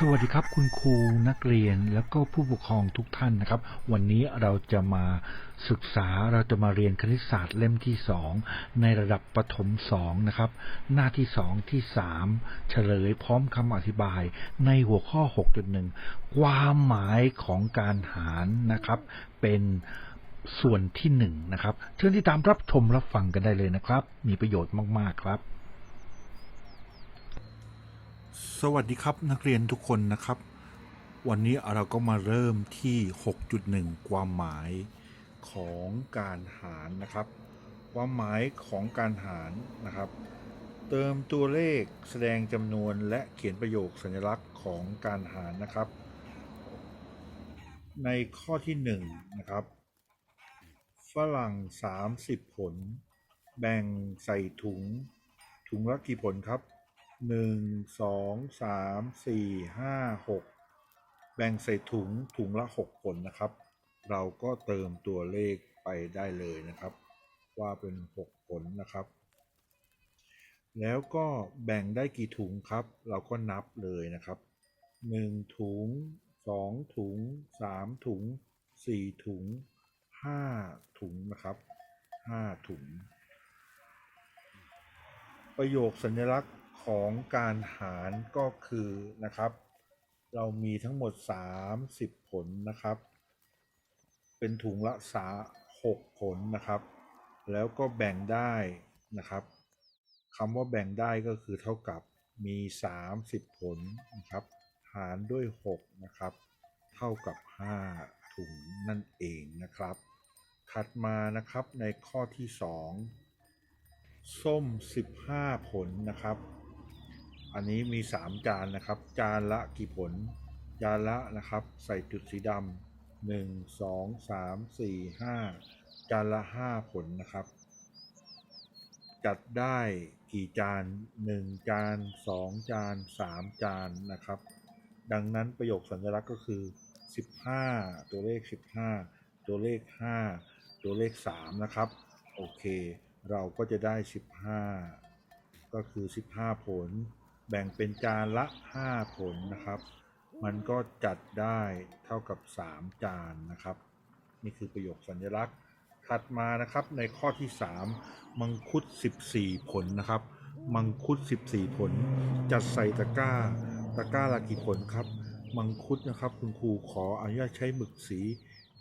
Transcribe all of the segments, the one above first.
สวัสดีครับคุณครูนักเรียนแล้วก็ผู้ปกครองทุกท่านนะครับ วันนี้เราจะมาศึกษาเราจะมาเรียนคณิตศาสตร์เล่มที่สองในระดับประถมสองนะครับ หน้าที่สองที่สามเฉลยพร้อมคำอธิบายในหัวข้อ 6.1 ความหมายของการหารนะครับ เป็นส่วนที่หนึ่งนะครับเชิญที่ตามรับชมรับฟังกันได้เลยนะครับ มีประโยชน์มากๆครับ สวัสดีครับนักเรียนทุกคนนะครับ วันนี้เราก็มาเริ่มที่ 6.1 ความหมายของการหารนะครับ ความหมายของการหารนะครับ เติมตัวเลขแสดงจำนวนและเขียนประโยคสัญลักษณ์ของการหารนะครับ ในข้อที่ 1 นะครับ ฝรั่ง 30 ผล แบ่งใส่ถุง ถุงละกี่ผลครับ 1 2 3 4 5 6แบ่งใส่ถุงถุงละ6ผลนะครับ เราก็เติมตัวเลขไปได้เลยนะครับ ว่าเป็น6ผลนะครับ แล้วก็แบ่งได้กี่ถุงครับ เราก็นับเลยนะครับ1ถุง2ถุง3ถุง4ถุง5ถุงนะครับ5ถุง ประโยคสัญลักษณ์ ของการหารก็คือนะครับ เรามีทั้งหมด 30 ผลนะครับ เป็นถุงละสา6ผลนะครับ แล้วก็แบ่งได้นะครับคำว่าแบ่งได้ก็คือเท่ากับมี 30 ผลนะครับ หารด้วย 6 นะครับ เท่ากับ 5 ถุงนั่นเองนะครับ ถัดมานะครับในข้อที่ 2 ส้ม 15 ผลนะครับ อันนี้มี 3 จานนะครับ จานละกี่ผล จานละนะครับ ใส่จุดสีดำหนึ่งสองสามสี่ห้าจานละ5ผลนะครับ จัดได้กี่จาน1จาน2จาน3จานนะครับ ดังนั้นประโยคสัญลักษณ์ก็คือ15ตัวเลข15ตัวเลข5ตัวเลข3นะครับ โอเค เราก็จะได้15ก็คือ15ผล แบ่งเป็นจานละ 5 ผลนะครับ มันก็จัดได้เท่ากับ 3 จานนะครับ นี่คือประโยคสัญลักษณ์ ถัดมานะครับในข้อที่ 3 มังคุด 14 ผลนะครับ มังคุด 14 ผล จัดใส่ตะกร้า ตะกร้าละกี่ผลครับ มังคุดนะครับคุณครูขออนุญาตใช้หมึกสี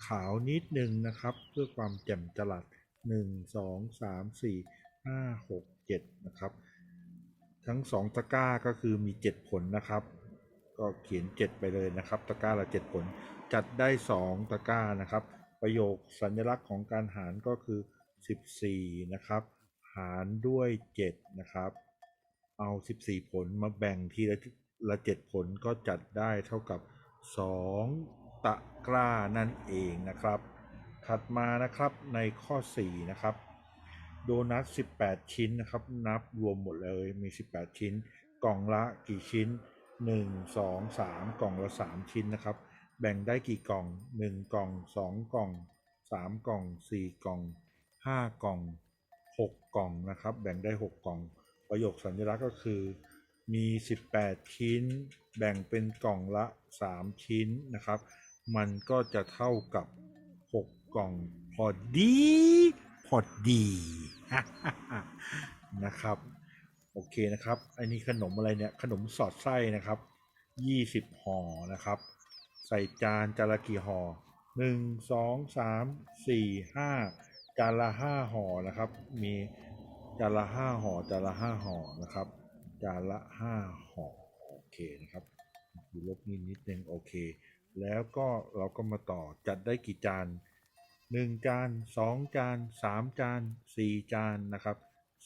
ขาวนิดนึงนะครับ เพื่อความแจ่มจรัส1 2 3 4 5 6 7 นะครับ ทั้ง2ตะกร้าก็คือมี7ผลนะครับ ก็เขียน7ไปเลยนะครับ ตะกร้าละ7ผล จัดได้2ตะกร้านะครับ ประโยคสัญลักษณ์ของการหารก็คือ14นะครับ หารด้วย7นะครับ เอา14ผลมาแบ่งทีละละ7ผลก็จัดได้เท่ากับ2ตะกร้านั่นเองนะครับ ถัดมานะครับในข้อ4นะครับ โดนัท 18 ชิ้นนะครับ นับรวมหมดเลยมี 18 ชิ้น กล่องละกี่ชิ้น 1 2 3 กล่องละ 3 ชิ้นนะครับ แบ่งได้กี่กล่อง 1 กล่อง 2 กล่อง 3 กล่อง 4 กล่อง 5 กล่อง 6 กล่องนะครับ แบ่งได้ 6 กล่อง ประโยคสัญลักษณ์ก็คือ มี 18 ชิ้น แบ่งเป็นกล่องละ 3 ชิ้นนะครับ มันก็จะเท่ากับ 6 กล่องพอดี พอดีนะครับ โอเคนะครับ อันนี้ขนมอะไรเนี่ย ขนมสอดไส้นะครับ20ห่อนะครับ ใส่จานจานละกี่ห่อหนึ่งสองสามสี่ห้าจานละห้าห่อนะครับ มีจานละห้าห่อจานละห้าห่อนะครับจานละห้าห่อโอเคนะครับดูลบนิดนิดนึงโอเค แล้วก็เราก็มาต่อจัดได้กี่จาน หนึ่งจานสองจานสามจานสี่จานนะครับ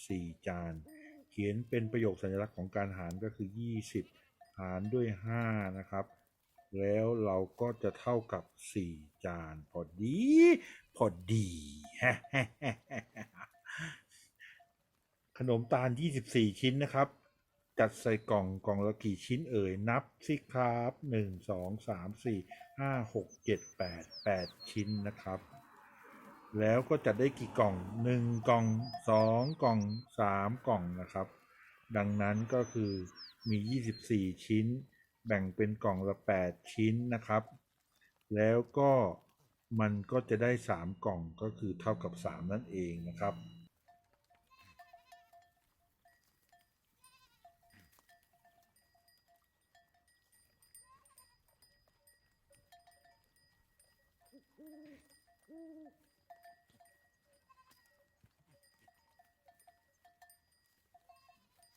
สี่จาน เขียนเป็นประโยคสัญลักษณ์ของการหารก็คือ 20 หารด้วย 5 นะครับ แล้วเราก็จะเท่ากับ 4 จาน พอดี พอดีขนมตาล 24 ชิ้นนะครับ จัดใส่กล่องกล่องละกี่ชิ้นเอ่ย นับสิครับ 1 2 3 4 5 6 7 8 8 ชิ้นนะครับ แล้วก็จะได้กี่กล่อง 1 กล่อง 2 กล่อง 3 กล่องนะครับ ดังนั้นก็คือมี 24 ชิ้น แบ่งเป็นกล่องละ 8 ชิ้นนะครับ แล้วก็มันก็จะได้ 3 กล่องก็คือเท่ากับ 3 นั่นเองนะครับ Mm-hmm.